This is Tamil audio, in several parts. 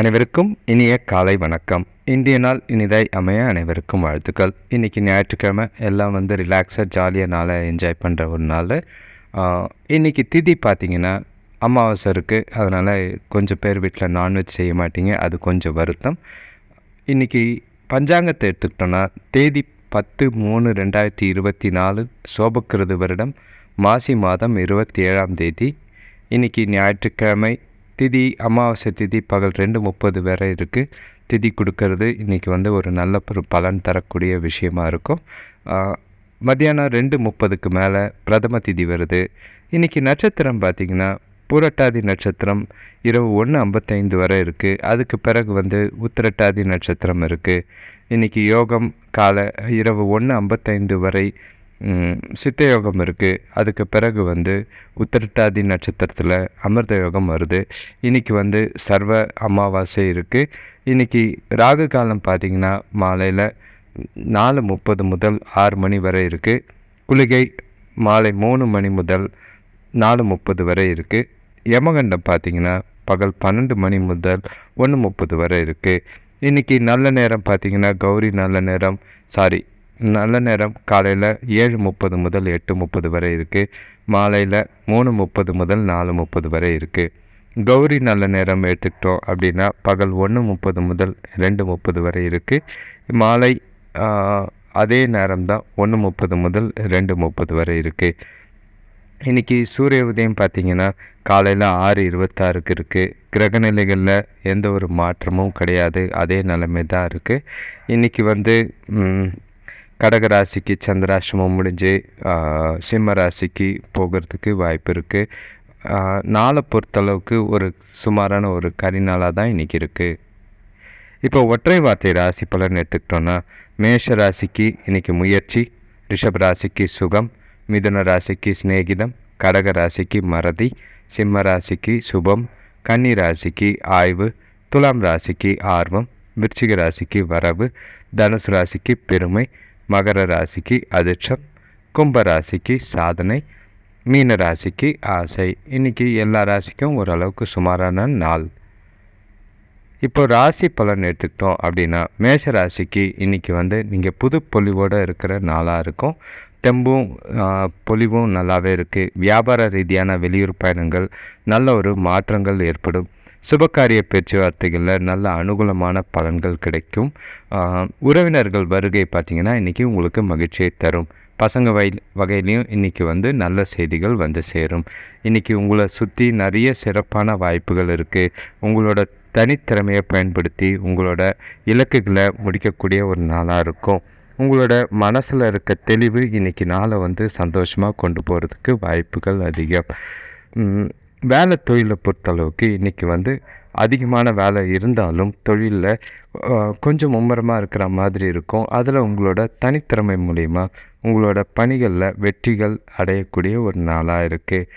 அனைவருக்கும் இனிய காலை வணக்கம். இந்திய நாள் இனிதாய் அமைய அனைவருக்கும் வாழ்த்துக்கள். இன்றைக்கி ஞாயிற்றுக்கிழமை எல்லாம் வந்து ரிலாக்ஸாக ஜாலியாக நாளை என்ஜாய் பண்ணுற ஒரு நாள். இன்றைக்கி திதி பார்த்திங்கன்னா அமாவாசை இருக்குது அதனால் கொஞ்சம் பேர் வீட்டில் நான்வெஜ் செய்ய மாட்டீங்க. அது கொஞ்சம் வருத்தம். இன்றைக்கி பஞ்சாங்கத்தை எடுத்துக்கிட்டோன்னா தேதி பத்து மூணு ரெண்டாயிரத்தி இருபத்தி நாலு சோபக்கிருது வருடம் மாசி மாதம் இருபத்தி ஏழாம் தேதி. இன்றைக்கி ஞாயிற்றுக்கிழமை திதி அமாவாசை திதி பகல் ரெண்டு முப்பது வரை இருக்குது திதி கொடுக்கறது இன்றைக்கி வந்து ஒரு நல்ல ஒரு பலன் தரக்கூடிய விஷயமா இருக்கும். மத்தியானம் ரெண்டு முப்பதுக்கு மேலே பிரதம திதி வருது. இன்றைக்கி நட்சத்திரம் பார்த்திங்கன்னா பூரட்டாதி நட்சத்திரம் இரவு ஒன்று ஐம்பத்தைந்து வரை இருக்குது அதுக்கு பிறகு வந்து உத்திரட்டாதி நட்சத்திரம் இருக்குது இன்றைக்கி யோகம் காலை இரவு ஒன்று ஐம்பத்தைந்து வரை சித்த யோகம் இருக்குது அதுக்கு பிறகு வந்து உத்திரட்டாதி நட்சத்திரத்தில் அமிர்த யோகம் வருது. இன்றைக்கி வந்து சர்வ அமாவாசை இருக்குது இன்றைக்கி ராகு காலம் பார்த்திங்கன்னா மாலையில் நாலு முப்பது முதல் ஆறு மணி வரை இருக்குது குளிகை மாலை மூணு மணி முதல் நாலு முப்பது வரை இருக்குது யமகண்டம் பார்த்திங்கன்னா பகல் பன்னெண்டு மணி முதல் ஒன்று முப்பது வரை இருக்குது இன்றைக்கி நல்ல நேரம் பார்த்திங்கன்னா கௌரி நல்ல நேரம் சாரி நல்ல நேரம். காலையில் ஏழு முப்பது முதல் எட்டு முப்பது வரை இருக்குது மாலையில் மூணு முப்பது முதல் நாலு முப்பது வரை இருக்குது கௌரி நல்ல நேரம் எடுத்துக்கிட்டோம் அப்படின்னா பகல் ஒன்று முப்பது முதல் ரெண்டு முப்பது வரை இருக்குது மாலை அதே நேரம் தான் ஒன்று முப்பது முதல் ரெண்டு முப்பது வரை இருக்குது இன்றைக்கி சூரிய உதயம் பார்த்திங்கன்னா காலையில் ஆறு இருபத்தாறுக்கு இருக்குது கிரகநிலைகளில் எந்த ஒரு மாற்றமும் கிடையாது. அதே நிலைமை தான் இருக்குது இன்றைக்கி வந்து கடகராசிக்கு சந்திராசிரமம் முடிஞ்சு சிம்ம ராசிக்கு போகிறதுக்கு வாய்ப்பு இருக்குது நாளை பொறுத்தளவுக்கு ஒரு சுமாரான ஒரு கரிநாளாக தான் இன்றைக்கி இருக்குது இப்போ ஒற்றை வார்த்தை ராசி பலன் எடுத்துக்கிட்டோன்னா மேஷ ராசிக்கு இன்றைக்கி முயற்சி ரிஷப் ராசிக்கு சுகம் மிதுன ராசிக்கு சிநேகிதம் கடக ராசிக்கு மறதி சிம்ம ராசிக்கு சுபம் கன்னி ராசிக்கு ஆய்வு துலாம் ராசிக்கு ஆர்வம் விருச்சிக ராசிக்கு வரவு தனுசு ராசிக்கு பெருமை மகர ராசிக்கு அதிர்ஷ்டம் கும்ப ராசிக்கு சாதனை மீன ராசிக்கு ஆசை. இன்றைக்கி எல்லா ராசிக்கும் ஓரளவுக்கு சுமாரான நாள். இப்போ ராசி பலன் எடுத்துக்கிட்டோம் அப்படின்னா மேஷ ராசிக்கு இன்றைக்கி வந்து நீங்கள் புது பொலிவோடு இருக்கிற நாளாக இருக்கும். தெம்பும் பொலிவும் நல்லாவே இருக்குது வியாபார ரீதியான வெளியூர் பயணங்கள் நல்ல ஒரு மாற்றங்கள் ஏற்படும். சுபகாரிய பேச்சுவார்த்தைகளில் நல்ல அனுகூலமான பலன்கள் கிடைக்கும். உறவினர்கள் வருகை பார்த்திங்கன்னா இன்றைக்கி உங்களுக்கு மகிழ்ச்சியை தரும். பசங்க வய வகையிலையும் இன்றைக்கி வந்து நல்ல செய்திகள் வந்து சேரும். இன்றைக்கி உங்களை சுற்றி நிறைய சிறப்பான வாய்ப்புகள் இருக்குது உங்களோட தனித்திறமையை பயன்படுத்தி உங்களோட இலக்குகளை முடிக்கக்கூடிய ஒரு நாளாக இருக்கும். உங்களோட மனசில் இருக்க தெளிவு இன்றைக்கி நாளை வந்து சந்தோஷமாக கொண்டு போகிறதுக்கு வாய்ப்புகள் அதிகம். வேலை தொழிலை பொறுத்தளவுக்கு இன்றைக்கி வந்து அதிகமான வேலை இருந்தாலும் தொழிலில் கொஞ்சம் மும்முரமாக இருக்கிற மாதிரி இருக்கும். அதில் உங்களோட தனித்திறமை மூலிமா உங்களோட பணிகளில் வெற்றிகள் அடையக்கூடிய ஒரு நாளாக இருக்குது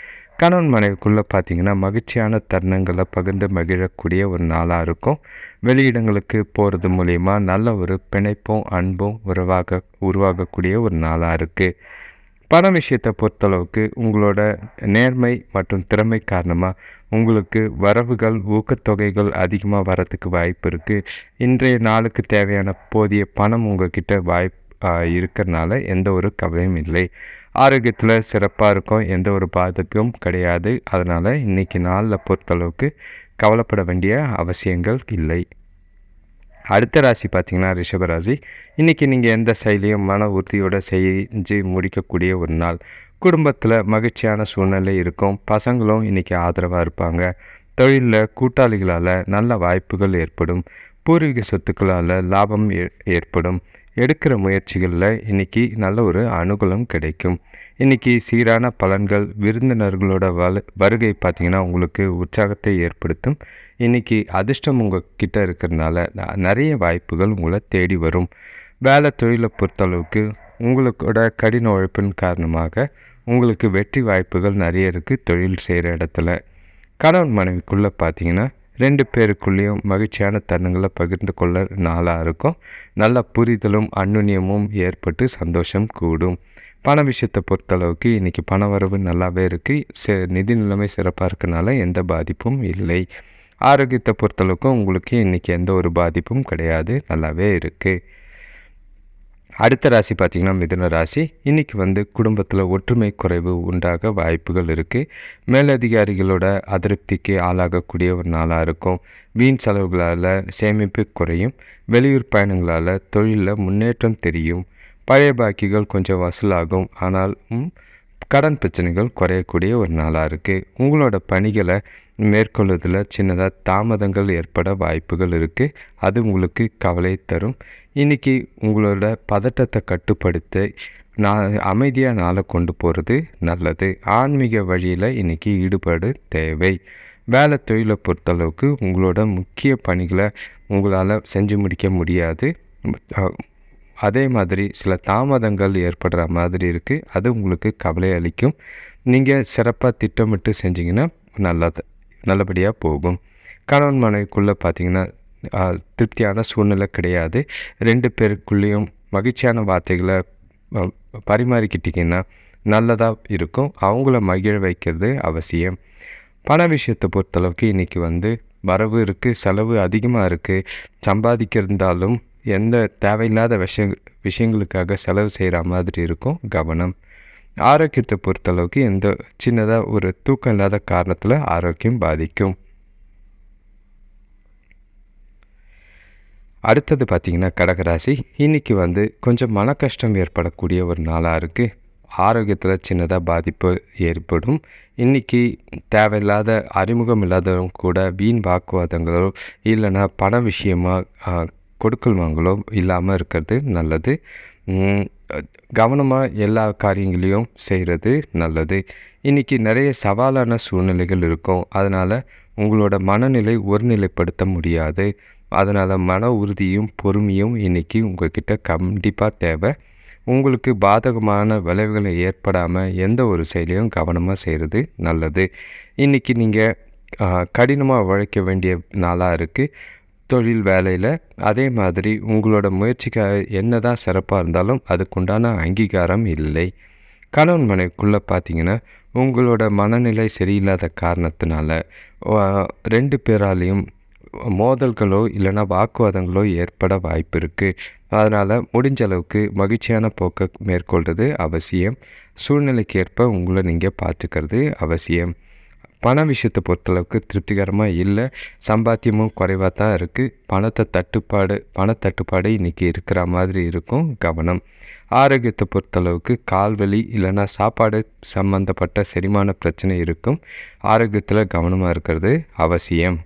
கணவன் மனைவிக்குள்ளே பார்த்திங்கன்னா மகிழ்ச்சியான தருணங்களை பகிர்ந்து மகிழக்கூடிய ஒரு நாளாக இருக்கும். வெளியிடங்களுக்கு போகிறது மூலிமா நல்ல ஒரு பிணைப்பும் அன்பும் உறவாக உருவாகக்கூடிய ஒரு நாளாக இருக்குது பண விஷயத்தை பொறுத்தளவுக்கு உங்களோட நேர்மை மற்றும் திறமை காரணமாக உங்களுக்கு வரவுகள் ஊக்கத்தொகைகள் அதிகமாக வரத்துக்கு வாய்ப்பு இருக்குது இன்றைய நாளுக்கு தேவையான போதிய பணம் உங்ககிட்ட வாய்ப்பு இருக்கிறனால எந்த ஒரு கவலையும் இல்லை. ஆரோக்கியத்தில் சிறப்பாக இருக்கும் எந்த ஒரு பாதிப்பும் கிடையாது. அதனால் இன்றைக்கி நாளில் பொறுத்தளவுக்கு கவலைப்பட வேண்டிய அவசியங்கள் இல்லை. அடுத்த ராசி பார்த்திங்கன்னா ரிஷபராசி இன்றைக்கி நீங்கள் எந்த செயலியும் மன உறுதியோடு செஞ்சு முடிக்கக்கூடிய ஒரு நாள். குடும்பத்தில் மகிழ்ச்சியான சூழ்நிலை இருக்கும். பசங்களும் இன்றைக்கி ஆதரவாக இருப்பாங்க. தொழிலில் கூட்டாளிகளால் நல்ல வாய்ப்புகள் ஏற்படும். பூர்வீக சொத்துக்களால் லாபம் ஏற்படும். எடுக்கிற முயற்சிகளில் இன்றைக்கி நல்ல ஒரு அனுகூலம் கிடைக்கும். இன்றைக்கி சீரான பலன்கள் விருந்தினர்களோட வலு வருகை பார்த்திங்கன்னா உங்களுக்கு உற்சாகத்தை ஏற்படுத்தும். இன்றைக்கி அதிர்ஷ்டம் உங்கள் கிட்ட இருக்கிறதுனால நிறைய வாய்ப்புகள் உங்களை தேடி வரும். வேலை தொழிலை பொறுத்தளவுக்கு உங்களுக்கோட கடின உழைப்பின் காரணமாக உங்களுக்கு வெற்றி வாய்ப்புகள் நிறைய இருக்குது தொழில் செய்கிற இடத்துல. கணவன் மனைவிக்குள்ளே பார்த்தீங்கன்னா ரெண்டு பேருக்குள்ளேயும் மகிழ்ச்சியான தருணங்களை பகிர்ந்து கொள்ள நாளாக இருக்கும். நல்ல புரிதலும் அன்னுண்ணியமும் ஏற்பட்டு சந்தோஷம் கூடும். பண விஷயத்தை பொறுத்தளவுக்கு இன்றைக்கி பண வரவு நல்லாவே இருக்குது நிதி நிலைமை சிறப்பாக இருக்கனால எந்த பாதிப்பும் இல்லை. ஆரோக்கியத்தை பொறுத்தளவுக்கும் உங்களுக்கு இன்றைக்கி எந்த ஒரு பாதிப்பும் கிடையாது. நல்லாவே இருக்குது அடுத்த ராசி பார்த்திங்கன்னா மிதுன ராசி. இன்றைக்கி வந்து குடும்பத்தில் ஒற்றுமை குறைவு உண்டாக வாய்ப்புகள் இருக்குது மேலதிகாரிகளோட அதிருப்திக்கு ஆளாகக்கூடிய ஒரு நாளாக இருக்கும். வீண் செலவுகளால் சேமிப்பு குறையும். வெளியூர் பயணங்களால் தொழிலில் முன்னேற்றம் தெரியும். பழைய பாக்கிகள் கொஞ்சம் வசூலாகும். ஆனால் கடன் பிரச்சனைகள் குறையக்கூடிய ஒரு நாளாக இருக்குது உங்களோட பணிகளை மேற்கொள்வதில் சின்னதாக தாமதங்கள் ஏற்பட வாய்ப்புகள் இருக்குது அது உங்களுக்கு கவலை தரும். இன்றைக்கி உங்களோட பதட்டத்தை கட்டுப்படுத்த நான் அமைதியாக நாளை கொண்டு போகிறது நல்லது. ஆன்மீக வழியில் இன்றைக்கி ஈடுபாடு தேவை. வேலை தொழிலை பொறுத்தளவுக்கு உங்களோட முக்கிய பணிகளை உங்களால் செஞ்சு முடிக்க முடியாது. அதே மாதிரி சில தாமதங்கள் ஏற்படுற மாதிரி இருக்குது அது உங்களுக்கு கவலை அளிக்கும். நீங்கள் சிறப்பாக திட்டமிட்டு செஞ்சிங்கன்னா நல்லது. நல்லபடியாக போகும். கணவன் மனைவிக்குள்ளே பார்த்திங்கன்னா திருப்தியான சூழ்நிலை கிடையாது. ரெண்டு பேருக்குள்ளேயும் மகிழ்ச்சியான வார்த்தைகளை பரிமாறிக்கிட்டிங்கன்னா நல்லதாக இருக்கும். அவங்கள மகிழ வைக்கிறது அவசியம். பண விஷயத்தை பொறுத்தளவுக்கு இன்றைக்கி வந்து வரவு இருக்குது செலவு அதிகமாக இருக்குது சம்பாதிக்கிறதாலும் எந்த தேவையில்லாத விஷய விஷயங்களுக்காக செலவு செய்கிற மாதிரி இருக்கும் கவனம். ஆரோக்கியத்தை பொறுத்தளவுக்கு எந்த சின்னதாக ஒரு தூக்கம் இல்லாத காரணத்தில் ஆரோக்கியம் பாதிக்கும். அடுத்தது பார்த்திங்கன்னா கடகராசி. இன்றைக்கி வந்து கொஞ்சம் மன கஷ்டம் ஏற்படக்கூடிய ஒரு நாளாக இருக்குது ஆரோக்கியத்தில் சின்னதாக பாதிப்பு ஏற்படும். இன்றைக்கி தேவையில்லாத அறிமுகம் இல்லாதவங்க கூட வீண் வாக்குவாதங்களோ இல்லைன்னா பண விஷயமாக கொடுக்கல் வாங்கலோ இல்லாமல் இருக்கிறது நல்லது. கவனமாக எல்லா காரியங்களையும் செய்கிறது நல்லது. இன்றைக்கி நிறைய சவாலான சூழ்நிலைகள் இருக்கும். அதனால் உங்களோட மனநிலை ஒருநிலைப்படுத்த முடியாது. அதனால் மன உறுதியும் பொறுமையும் இன்றைக்கி உங்கள்கிட்ட கண்டிப்பாக தேவை. உங்களுக்கு பாதகமான விளைவுகளை ஏற்படாமல் எந்த ஒரு செயலையும் கவனமாக செய்கிறது நல்லது. இன்றைக்கி நீங்கள் கடினமாக உழைக்க வேண்டிய நாளாக இருக்குது தொழில் வேலையில் அதே மாதிரி உங்களோட முயற்சிக்காக என்ன தான் சிறப்பாக இருந்தாலும் அதுக்குண்டான அங்கீகாரம் இல்லை. கணவன் மனைவிக்குள்ளே பார்த்தீங்கன்னா உங்களோட மனநிலை சரியில்லாத காரணத்தினால ரெண்டு பேராலையும் மோதல்களோ இல்லைன்னா வாக்குவாதங்களோ ஏற்பட வாய்ப்பு இருக்குது அதனால் முடிஞ்ச அளவுக்கு மகிழ்ச்சியான போக்கை மேற்கொள்வது அவசியம். சூழ்நிலைக்கு ஏற்ப உங்களை நீங்கள் பார்த்துக்கிறது அவசியம். பண விஷயத்தை பொறுத்தளவுக்கு திருப்திகரமாக இல்லை. சம்பாத்தியமும் குறைவாக தான் இருக்குது பணத்தை தட்டுப்பாடு பணத்தட்டுப்பாடு இன்றைக்கி இருக்கிற மாதிரி இருக்கும் கவனம். ஆரோக்கியத்தை பொறுத்தளவுக்கு கால்வலி இல்லைன்னா சாப்பாடு சம்மந்தப்பட்ட செரிமான பிரச்சனை இருக்கும். ஆரோக்கியத்தில் கவனமாக இருக்கிறது அவசியம்.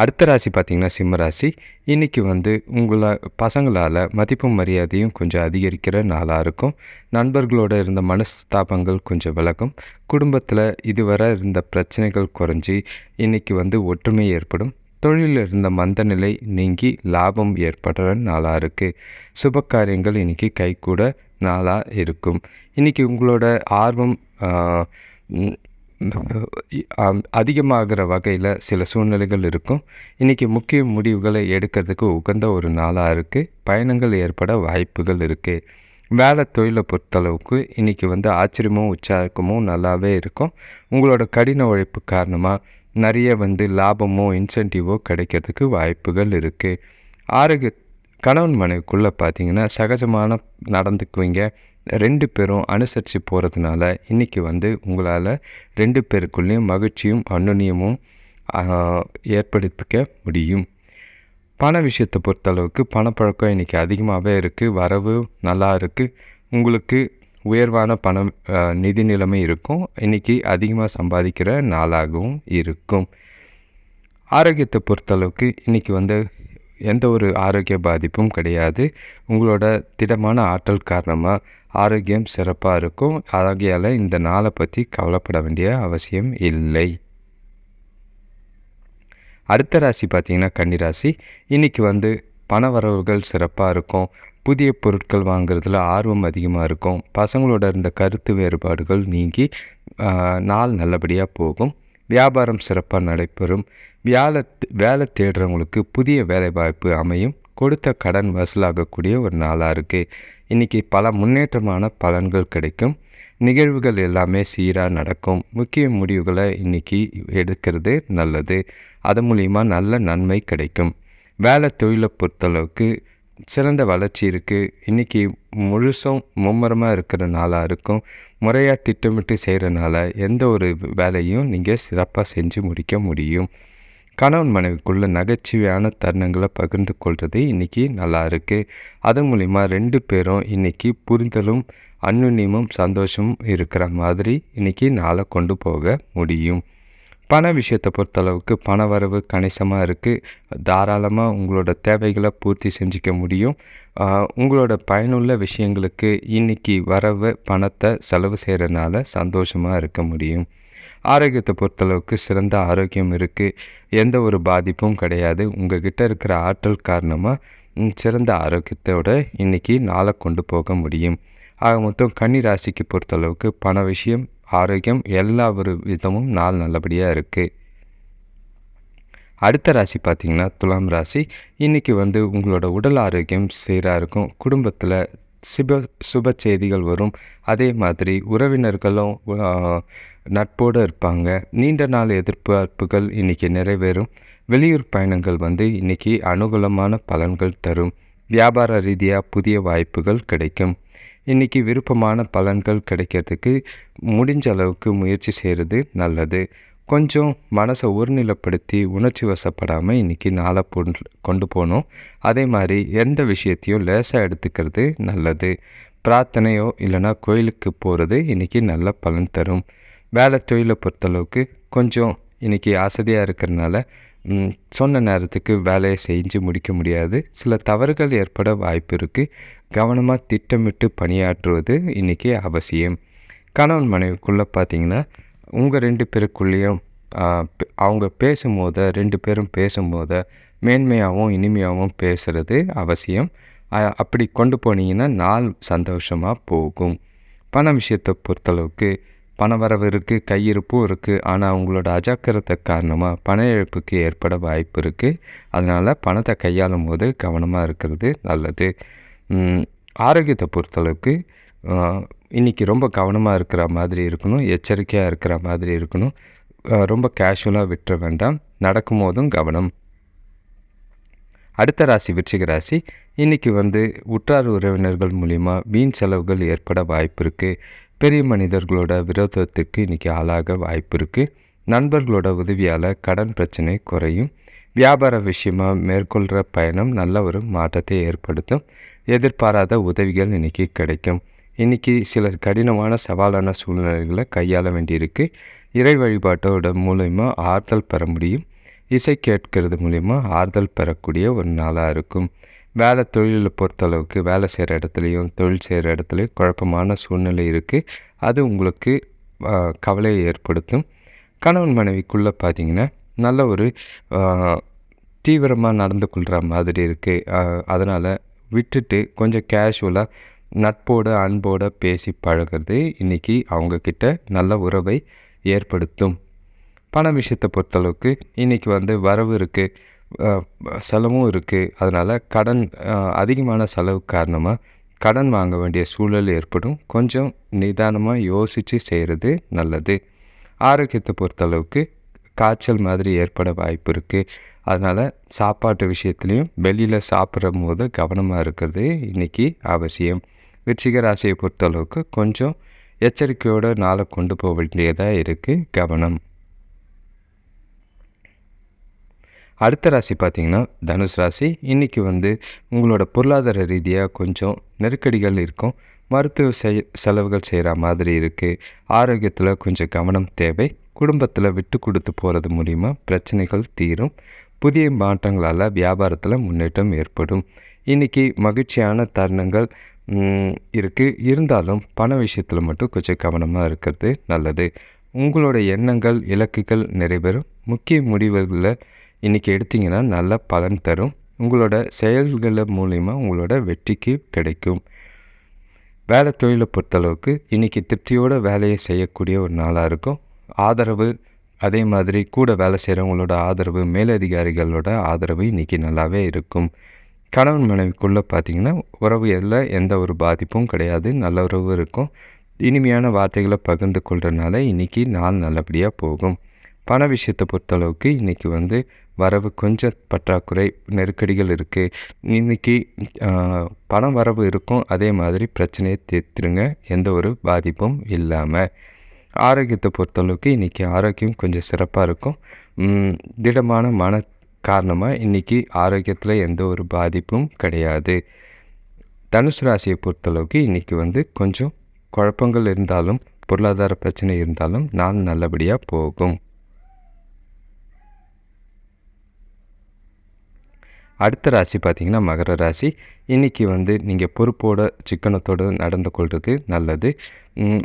அடுத்த ராசி பார்த்திங்கன்னா சிம்ம ராசி. இன்றைக்கி வந்து உங்களை பசங்களால் மதிப்பும் மரியாதையும் கொஞ்சம் அதிகரிக்கிற நாளாக இருக்கும். நண்பர்களோடு இருந்த மனஸ்தாபங்கள் கொஞ்சம் விலகும். குடும்பத்தில் இதுவரை இருந்த பிரச்சனைகள் குறைஞ்சி இன்றைக்கி வந்து ஒற்றுமை ஏற்படும். தொழிலில் இருந்த மந்த நிலை நீங்கி லாபம் ஏற்படுற நாளாக இருக்குது சுப காரியங்கள் இன்றைக்கி கைகூட நாளாக இருக்கும். இன்றைக்கி உங்களோட ஆர்வம் அதிகமாகிற வகையில் சில சூழ்நிலைகள் இருக்கும். இன்றைக்கி முக்கிய முடிவுகளை எடுக்கிறதுக்கு உகந்த ஒரு நாளாக இருக்குது பயணங்கள் ஏற்பட வாய்ப்புகள் இருக்குது வேலை தொழிலை பொறுத்தளவுக்கு இன்றைக்கி வந்து ஆச்சரியமும் உற்சாகமும் நல்லாவே இருக்கும். உங்களோட கடின உழைப்பு காரணமாக நிறைய வந்து லாபமோ இன்சென்டிவோ கிடைக்கிறதுக்கு வாய்ப்புகள் இருக்குது ஆரோக்கிய கணவன் மனைவிக்குள்ளே பார்த்தீங்கன்னா சகஜமான நடந்துக்குவீங்க. ரெண்டு பேரும் அனுசரித்து போகிறதுனால இன்றைக்கி வந்து உங்களால் ரெண்டு பேருக்குள்ளேயும் மகிழ்ச்சியும் அன்னுனியமும் ஏற்படுத்திக்க முடியும். பண விஷயத்தை பொறுத்தளவுக்கு பணப்பழக்கம் இன்றைக்கி அதிகமாகவே இருக்குது வரவு நல்லா இருக்குது உங்களுக்கு உயர்வான பணம் நிதி நிலைமை இருக்கும். இன்றைக்கி அதிகமாக சம்பாதிக்கிற நாளாகவும் இருக்கும். ஆரோக்கியத்தை பொறுத்தளவுக்கு இன்றைக்கி வந்து எந்த ஒரு ஆரோக்கிய பாதிப்பும் கிடையாது. உங்களோட திடமான ஆற்றல் காரணமாக ஆரோக்கியம் சிறப்பாக இருக்கும். ஆகையால் இந்த நாளை பற்றி கவலைப்பட வேண்டிய அவசியம் இல்லை. அடுத்த ராசி பார்த்திங்கன்னா கன்னிராசி. இன்றைக்கி வந்து பண வரவுகள் சிறப்பாக இருக்கும். புதிய பொருட்கள் வாங்குறதுல ஆர்வம் அதிகமாக இருக்கும். பசங்களோட இருந்த கருத்து வேறுபாடுகள் நீங்கி நாள் நல்லபடியாக போகும். வியாபாரம் சிறப்பாக நடைபெறும். வேலை வேலை தேடுறவங்களுக்கு புதிய வேலைவாய்ப்பு அமையும். கொடுத்த கடன் வசூலாகக்கூடிய ஒரு நாளாக இருக்குது இன்றைக்கி பல முன்னேற்றமான பலன்கள் கிடைக்கும். நிகழ்வுகள் எல்லாமே சீராக நடக்கும். முக்கிய முடிவுகளை இன்றைக்கி எடுக்கிறது நல்லது. அது மூலிமா நல்ல நன்மை கிடைக்கும். வேலை தொழிலை பொறுத்தளவுக்கு சிறந்த வளர்ச்சி இருக்குது இன்றைக்கி முழுசும் மும்முரமாக இருக்கிற நாளாக இருக்கும். முறையாக திட்டமிட்டு செய்கிறனால எந்த ஒரு வேலையும் நீங்கள் சிறப்பாக செஞ்சு முடிக்க முடியும். கணவன் மனைவிக்குள்ள நகைச்சுவையான தருணங்களை பகிர்ந்து கொள்வது இன்றைக்கி நல்லா இருக்குது அது மூலிமா ரெண்டு பேரும் இன்றைக்கி புரிதலும் அன்னுன்யமும் சந்தோஷமும் இருக்கிற மாதிரி இன்றைக்கி நாளை கொண்டு போக முடியும். பண விஷயத்தை பொறுத்தளவுக்கு பண வரவு கணிசமாக இருக்குது தாராளமாக உங்களோட தேவைகளை பூர்த்தி செஞ்சுக்க முடியும். உங்களோட பயனுள்ள விஷயங்களுக்கு இன்றைக்கி வரவு பணத்தை செலவு செய்கிறனால சந்தோஷமாக இருக்க முடியும். ஆரோக்கியத்தை பொறுத்தளவுக்கு சிறந்த ஆரோக்கியம் இருக்குது எந்த ஒரு பாதிப்பும் கிடையாது. உங்கள் கிட்டே இருக்கிற ஆற்றல் காரணமாக சிறந்த ஆரோக்கியத்தோட இன்றைக்கி நாளை கொண்டு போக முடியும். ஆக மொத்தம் கன்னி ராசிக்கு பொறுத்தளவுக்கு பண விஷயம் ஆரோக்கியம் எல்லா ஒரு விதமும் நாள் நல்லபடியாக இருக்குது அடுத்த ராசி பார்த்திங்கன்னா துலாம் ராசி. இன்றைக்கி வந்து உங்களோட உடல் ஆரோக்கியம் சீராக இருக்கும். குடும்பத்தில் சுப சுப செய்திகள் வரும். அதே மாதிரி உறவினர்களும் நட்போடு இருப்பாங்க. நீண்ட நாள் எதிர்பார்ப்புகள் இன்றைக்கி நிறைவேறும். வெளியூர் பயணங்கள் வந்து இன்றைக்கி அனுகூலமான பலன்கள் தரும். வியாபார ரீதியாக புதிய வாய்ப்புகள் கிடைக்கும். இன்றைக்கி விருப்பமான பலன்கள் கிடைக்கிறதுக்கு முடிஞ்ச அளவுக்கு முயற்சி செய்கிறது நல்லது. கொஞ்சம் மனசை ஒருநிலைப்படுத்தி உணர்ச்சி வசப்படாமல் இன்றைக்கி நாளை கொண்டு போகணும். அதே மாதிரி எந்த விஷயத்தையும் லேசாக எடுத்துக்கிறது நல்லது. பிரார்த்தனையோ இல்லைனா கோயிலுக்கு போகிறது இன்றைக்கி நல்ல பலன் தரும். வேலை தொழிலை பொறுத்தளவுக்கு கொஞ்சம் இன்றைக்கி ஆசதியாக இருக்கிறனால சொன்ன நேரத்துக்கு வேலையை செஞ்சு முடிக்க முடியாது. சில தவறுகள் ஏற்பட வாய்ப்பு இருக்குது கவனமாக திட்டமிட்டு பணியாற்றுவது இன்றைக்கி அவசியம். கணவன் மனைவிக்குள்ளே பார்த்திங்கன்னா உங்கள் ரெண்டு பேருக்குள்ளேயும் அவங்க பேசும்போத ரெண்டு பேரும் பேசும்போத மேன்மையாகவும் இனிமையாகவும் பேசுகிறது அவசியம். அப்படி கொண்டு போனீங்கன்னா நாள் சந்தோஷமாக போகும். பண விஷயத்தை பொறுத்தளவுக்கு பண வரவு இருக்குது கையிருப்பும் இருக்குது ஆனால் அவங்களோட அஜாக்கிரத்தை காரணமாக பண இழப்புக்கு ஏற்பட வாய்ப்பு இருக்குது அதனால் பணத்தை கையாளும் போது கவனமாக இருக்கிறது நல்லது. ஆரோக்கியத்தை பொறுத்தளவுக்கு இன்றைக்கி ரொம்ப கவனமாக இருக்கிற மாதிரி இருக்கணும் எச்சரிக்கையாக இருக்கிற மாதிரி இருக்கணும். ரொம்ப கேஷுவலாக விட்டுற வேண்டாம். நடக்கும் போதும் கவனம். அடுத்த ராசி விருச்சிக ராசி. இன்றைக்கி வந்து உற்றார் உறவினர்கள் மூலிமா வீண் செலவுகள் ஏற்பட வாய்ப்பு இருக்குது பெரிய மனிதர்களோட விரோதத்துக்கு இன்றைக்கி ஆளாக வாய்ப்பு இருக்குது நண்பர்களோட உதவியால் கடன் பிரச்சனை குறையும். வியாபார விஷயமாக மேற்கொள்கிற பயணம் நல்ல ஒரு மாற்றத்தை ஏற்படுத்தும். எதிர்பாராத உதவிகள் இன்றைக்கி கிடைக்கும். இன்றைக்கி சில கடினமான சவாலான சூழ்நிலைகளை கையாள வேண்டியிருக்கு. இறை வழிபாட்டோட மூலயமா ஆறுதல் பெற முடியும். இசை கேட்கறது மூலிமா ஆறுதல் பெறக்கூடிய ஒரு நாளாக இருக்கும். வேலை தொழிலில் பொறுத்தளவுக்கு வேலை செய்கிற இடத்துலையும் தொழில் செய்கிற இடத்துலையும் குழப்பமான சூழ்நிலை இருக்குது அது உங்களுக்கு கவலையை ஏற்படுத்தும். கணவன் மனைவிக்குள்ளே பார்த்திங்கன்னா நல்ல ஒரு தீவிரமாக நடந்து கொள்கிற மாதிரி இருக்குது அதனால் விட்டுட்டு கொஞ்சம் கேஷுவலாக நட்போடு அன்போடு பேசி பழகிறது இன்றைக்கி அவங்கக்கிட்ட நல்ல உறவை ஏற்படுத்தும். பண விஷயத்தை பொறுத்தளவுக்கு இன்றைக்கி வந்து வரவு இருக்குது செலவும் இருக்குது அதனால் கடன் அதிகமான செலவு காரணமாக கடன் வாங்க வேண்டிய சூழல் ஏற்படும். கொஞ்சம் நிதானமாக யோசித்து செய்கிறது நல்லது. ஆரோக்கியத்தை பொறுத்தளவுக்கு காய்ச்சல் மாதிரி ஏற்பட வாய்ப்பு இருக்குது அதனால் சாப்பாட்டு விஷயத்துலையும் வெளியில் சாப்பிட்ற போது கவனமாக இருக்கிறது இன்றைக்கி அவசியம். விருச்சிக ராசியை பொறுத்தளவுக்கு கொஞ்சம் எச்சரிக்கையோடு நாளை கொண்டு போக வேண்டியதாக இருக்குது கவனம். அடுத்த ராசி பார்த்திங்கன்னா தனுஷ் ராசி. இன்றைக்கி வந்து உங்களோட பொருளாதார ரீதியாக கொஞ்சம் நெருக்கடிகள் இருக்கும். மருத்துவ செய் செலவுகள் செய்கிற மாதிரி இருக்குது ஆரோக்கியத்தில் கொஞ்சம் கவனம் தேவை. குடும்பத்தில் விட்டு கொடுத்து போகிறது மூலிமா பிரச்சனைகள் தீரும். புதிய மாற்றங்களால் வியாபாரத்தில் முன்னேற்றம் ஏற்படும். இன்றைக்கி மகிழ்ச்சியான தருணங்கள் இருக்குது இருந்தாலும் பண விஷயத்தில் மட்டும் கொஞ்சம் கவனமாக இருக்கிறது நல்லது. உங்களோட எண்ணங்கள் இலக்குகள் நிறைவேறும். முக்கிய முடிவுகளில் இன்றைக்கி எடுத்திங்கன்னா நல்ல பலன் தரும். உங்களோட செயல்கள் மூலிமா உங்களோட வெற்றிக்கு கிடைக்கும். வேலை தொழிலை பொறுத்தளவுக்கு இன்றைக்கி திருப்தியோட வேலையை செய்யக்கூடிய ஒரு நாளாக இருக்கும். ஆதரவு அதே மாதிரி கூட வேலை செய்கிறவங்களோட ஆதரவு மேலதிகாரிகளோட ஆதரவு இன்றைக்கி நல்லாவே இருக்கும். கணவன் மனைவிக்குள்ளே பார்த்திங்கன்னா உறவு எல்லாம் எந்த ஒரு பாதிப்பும் கிடையாது நல்ல உறவு இருக்கும். இனிமையான வார்த்தைகளை பகிர்ந்து கொள்கிறனால இன்றைக்கி நாள் நல்லபடியாக போகும். பண விஷயத்தை பொறுத்தளவுக்கு இன்றைக்கி வந்து வரவு கொஞ்சம் பற்றாக்குறை நெருக்கடிகள் இருக்குது இன்றைக்கி பணம் வரவு இருக்கும். அதே மாதிரி பிரச்சனையை தீர்த்துருங்க. எந்த ஒரு பாதிப்பும் இல்லாமல் ஆரோக்கியத்தை பொறுத்தளவுக்கு இன்றைக்கி ஆரோக்கியம் கொஞ்சம் சிறப்பாக இருக்கும். திடமான மன காரணமாக இன்றைக்கி ஆரோக்கியத்தில் எந்த ஒரு பாதிப்பும் கிடையாது. தனுசு ராசியை பொறுத்தளவுக்கு இன்றைக்கி வந்து கொஞ்சம் குழப்பங்கள் இருந்தாலும் பொருளாதார பிரச்சனை இருந்தாலும் நான் நல்லபடியாக போகும். அடுத்த ராசி பார்த்திங்கன்னா மகர ராசி. இன்றைக்கி வந்து நீங்கள் பொறுப்போட சிக்கனத்தோடு நடந்து கொள்வது நல்லது.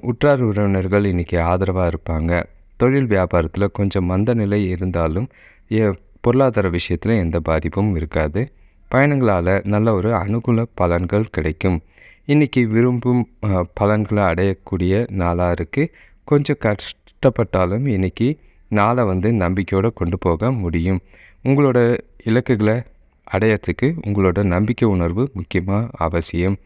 உற்றார் உறவினர்கள் இன்றைக்கி ஆதரவாக இருப்பாங்க. தொழில் வியாபாரத்தில் கொஞ்சம் மந்த நிலை இருந்தாலும் பொருளாதார விஷயத்தில் எந்த பாதிப்பும் இருக்காது. பயணங்களால் நல்ல ஒரு அனுகூல பலன்கள் கிடைக்கும். இன்றைக்கி விரும்பும் பலன்களை அடையக்கூடிய நாளாக இருக்குது கொஞ்சம் கஷ்டப்பட்டாலும் இன்றைக்கி நாளை வந்து நம்பிக்கையோடு கொண்டு போக முடியும். உங்களோட இலக்குகளை அடையறதுக்கு உங்களோட நம்பிக்கை உணர்வு முக்கியமாக அவசியம்.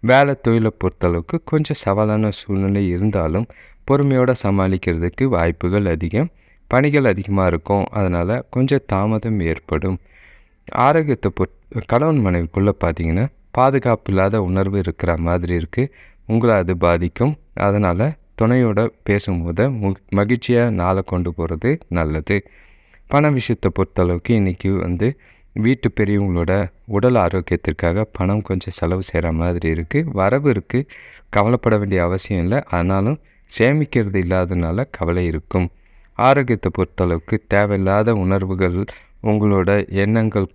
வேலை தொழிலை பொறுத்தளவுக்கு கொஞ்சம் சவாலான சூழ்நிலை இருந்தாலும் பொறுமையோடு சமாளிக்கிறதுக்கு வாய்ப்புகள் அதிகம். பணிகள் அதிகமாக இருக்கும். அதனால் கொஞ்சம் தாமதம் ஏற்படும். ஆரோக்கியத்தை பொறுத் கணவன் மனைவிக்குள்ளே பார்த்தீங்கன்னா பாதுகாப்பு இல்லாத உணர்வு இருக்கிற மாதிரி இருக்குது உங்களை அது பாதிக்கும். அதனால் துணையோட பேசும்போது மு மகிழ்ச்சியாக நாளை கொண்டு போகிறது நல்லது. பண விஷயத்தை பொறுத்தளவுக்கு இன்றைக்கி வந்து வீட்டு பெரியவங்களோட உடல் ஆரோக்கியத்திற்காக பணம் கொஞ்சம் செலவு செய்கிற மாதிரி இருக்குது வரவு இருக்குது கவலைப்பட வேண்டிய அவசியம் இல்லை. ஆனாலும் சேமிக்கிறது இல்லாதனால கவலை இருக்கும். ஆரோக்கியத்தை பொறுத்தளவுக்கு தேவையில்லாத உணர்வுகள் உங்களோட எண்ணங்கள்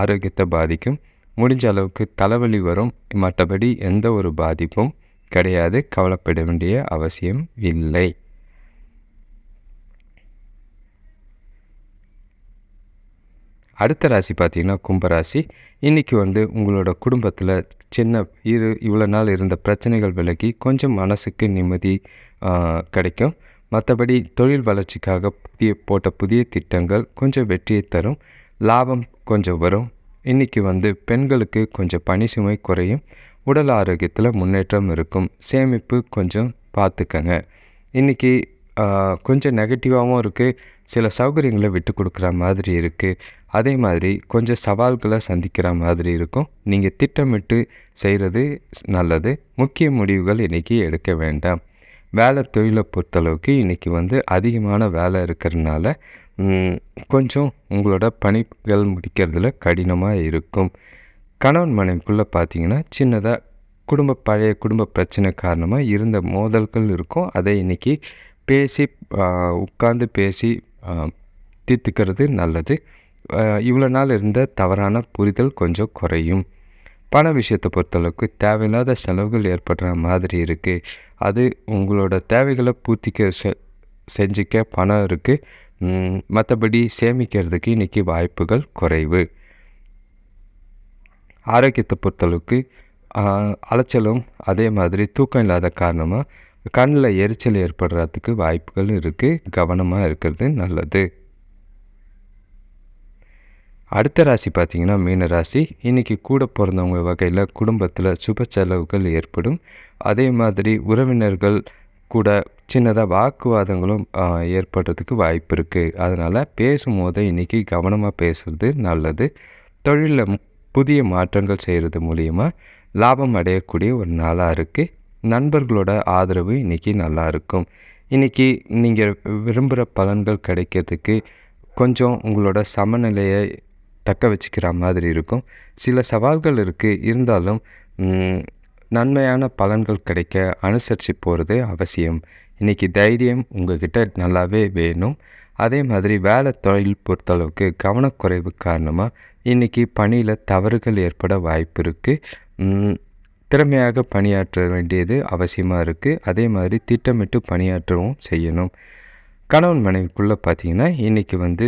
ஆரோக்கியத்தை பாதிக்கும். முடிஞ்ச அளவுக்கு தலைவலி வரும். மற்றபடி எந்த ஒரு பாதிப்பும் கிடையாது. கவலைப்பட வேண்டிய அவசியம் இல்லை. அடுத்த ராசி பார்த்திங்கன்னா கும்பராசி. இன்றைக்கி வந்து உங்களோட குடும்பத்தில் சின்ன இரு இவ்வளோ நாள் இருந்த பிரச்சனைகள் விலகி கொஞ்சம் மனசுக்கு நிம்மதி கிடைக்கும். மற்றபடி தொழில் வளர்ச்சிக்காக புதிய போட்ட புதிய திட்டங்கள் கொஞ்சம் வெற்றியை தரும். லாபம் கொஞ்சம் வரும். இன்றைக்கி வந்து பெண்களுக்கு கொஞ்சம் பணி சுமை குறையும். உடல் ஆரோக்கியத்தில் முன்னேற்றம் இருக்கும். சேமிப்பு கொஞ்சம் பார்த்துக்கங்க. இன்றைக்கி கொஞ்சம் நெகட்டிவாகவும் இருக்குது சில சௌகரியங்களை விட்டு கொடுக்குற மாதிரி இருக்குது அதே மாதிரி கொஞ்சம் சவால்களை சந்திக்கிற மாதிரி இருக்கும். நீங்கள் திட்டமிட்டு செய்கிறது நல்லது. முக்கிய முடிவுகள் இன்றைக்கி எடுக்க வேண்டாம். வேலை தொழிலை பொறுத்தளவுக்கு இன்றைக்கி வந்து அதிகமான வேலை இருக்கிறதுனால கொஞ்சம் உங்களோட பணிகள் முடிக்கிறதுல கடினமாக இருக்கும். கணவன் மனைவிக்குள்ளே பார்த்தீங்கன்னா சின்னதாக குடும்ப பழைய குடும்ப பிரச்சனை காரணமாக இருந்த மோதல்கள் இருக்கும். அதை இன்றைக்கி பேசி உட்காந்து பேசி தீர்த்துக்கிறது நல்லது. இவ்வளோ நாள் இருந்த தவறான புரிதல் கொஞ்சம் குறையும். பண விஷயத்தை பொறுத்தளவுக்கு தேவையில்லாத செலவுகள் ஏற்படுற மாதிரி இருக்குது அது உங்களோட தேவைகளை பூர்த்திக்க செ செஞ்சுக்க பணம் இருக்குது மற்றபடி சேமிக்கிறதுக்கு இன்றைக்கி வாய்ப்புகள் குறைவு. ஆரோக்கியத்தை பொறுத்தளவுக்கு அலைச்சலும் அதே மாதிரி தூக்கம் இல்லாத காரணமாக கண்ணில் எரிச்சல் ஏற்படுறதுக்கு வாய்ப்புகள் இருக்குது கவனமாக இருக்கிறது நல்லது. அடுத்த ராசி பார்த்திங்கன்னா மீன ராசி. இன்றைக்கி கூட பிறந்தவங்க வகையில் குடும்பத்தில் சுப செலவுகள் ஏற்படும். அதே மாதிரி உறவினர்கள் கூட சின்னதாக வாக்குவாதங்களும் ஏற்படுறதுக்கு வாய்ப்பு இருக்குது அதனால் பேசும்போது இன்றைக்கி கவனமாக பேசுகிறது நல்லது. தொழிலில் புதிய மாற்றங்கள் செய்கிறது மூலிமா லாபம் அடையக்கூடிய ஒரு நாளாக இருக்குது நண்பர்களோட ஆதரவு இன்றைக்கி நல்லாயிருக்கும் இன்றைக்கி நீங்கள் விரும்புகிற பலன்கள் கிடைக்கிறதுக்கு கொஞ்சம் உங்களோட சமநிலையை தக்க வச்சுக்கிற மாதிரி இருக்கும். சில சவால்கள் இருக்குது இருந்தாலும் நன்மையான பலன்கள் கிடைக்க அனுசரித்து போகிறது அவசியம். இன்றைக்கி தைரியம் உங்கள்கிட்ட நல்லாவே வேணும். அதே மாதிரி வேலை தொழில் பொறுத்தளவுக்கு கவனக்குறைவு காரணமாக இன்றைக்கி பணியில் தவறுகள் ஏற்பட வாய்ப்பு இருக்குது திறமையாக பணியாற்ற வேண்டியது அவசியமாக இருக்குது அதே மாதிரி திட்டமிட்டு பணியாற்றவும் செய்யணும். கணவன் மனைவிக்குள்ளே பார்த்தீங்கன்னா இன்றைக்கி வந்து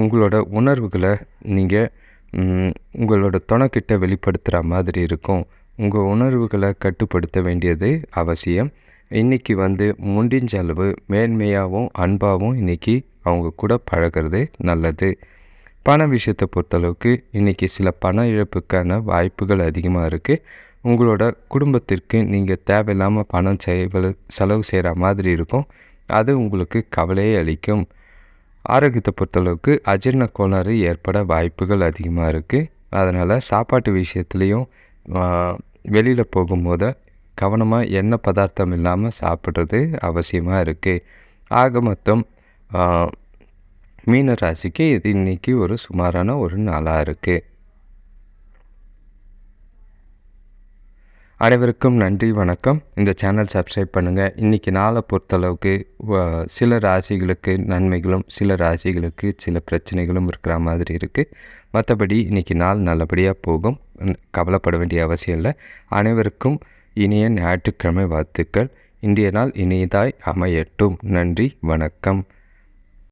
உங்களோட உணர்வுகளை நீங்கள் உங்களோட துணைக்கிட்ட வெளிப்படுத்துகிற மாதிரி இருக்கும். உங்கள் உணர்வுகளை கட்டுப்படுத்த வேண்டியது அவசியம். இன்றைக்கி வந்து முடிஞ்ச அளவு மேன்மையாகவும் அன்பாகவும் இன்றைக்கி அவங்க கூட பழகிறது நல்லது. பண விஷயத்தை பொறுத்தளவுக்கு இன்றைக்கி சில பண இழப்புக்கான வாய்ப்புகள் அதிகமாக இருக்குது உங்களோட குடும்பத்திற்கு நீங்கள் தேவையில்லாமல் பணம் செலவு செலவு செய்கிற மாதிரி இருக்கும். அது உங்களுக்கு கவலையை அளிக்கும். ஆரோக்கியத்தை பொறுத்தளவுக்கு அஜீரண கோளாறு ஏற்பட வாய்ப்புகள் அதிகமாக இருக்குது அதனால் சாப்பாட்டு விஷயத்துலேயும் வெளியில் போகும்போது கவனமாக எண்ணெய் பதார்த்தம் இல்லாமல் சாப்பிட்றது அவசியமாக இருக்குது ஆக மொத்தம் மீன ராசிக்கு இது இன்றைக்கி ஒரு சுமாரான ஒரு நாளாக இருக்குது அனைவருக்கும் நன்றி வணக்கம். இந்த சேனல் சப்ஸ்கிரைப் பண்ணுங்கள் இன்றைக்கி நாளை பொறுத்தளவுக்கு சில ராசிகளுக்கு நன்மைகளும் சில ராசிகளுக்கு சில பிரச்சனைகளும் இருக்கிற மாதிரி இருக்குது மற்றபடி இன்றைக்கி நாள் நல்லபடியாக போகும். கவலைப்பட வேண்டிய அவசியம் இல்லை. அனைவருக்கும் இனிய ஞாயிற்றுக்கிழமை வாழ்த்துக்கள். இன்றைய நாள் இனியதாய் அமையட்டும். நன்றி வணக்கம்.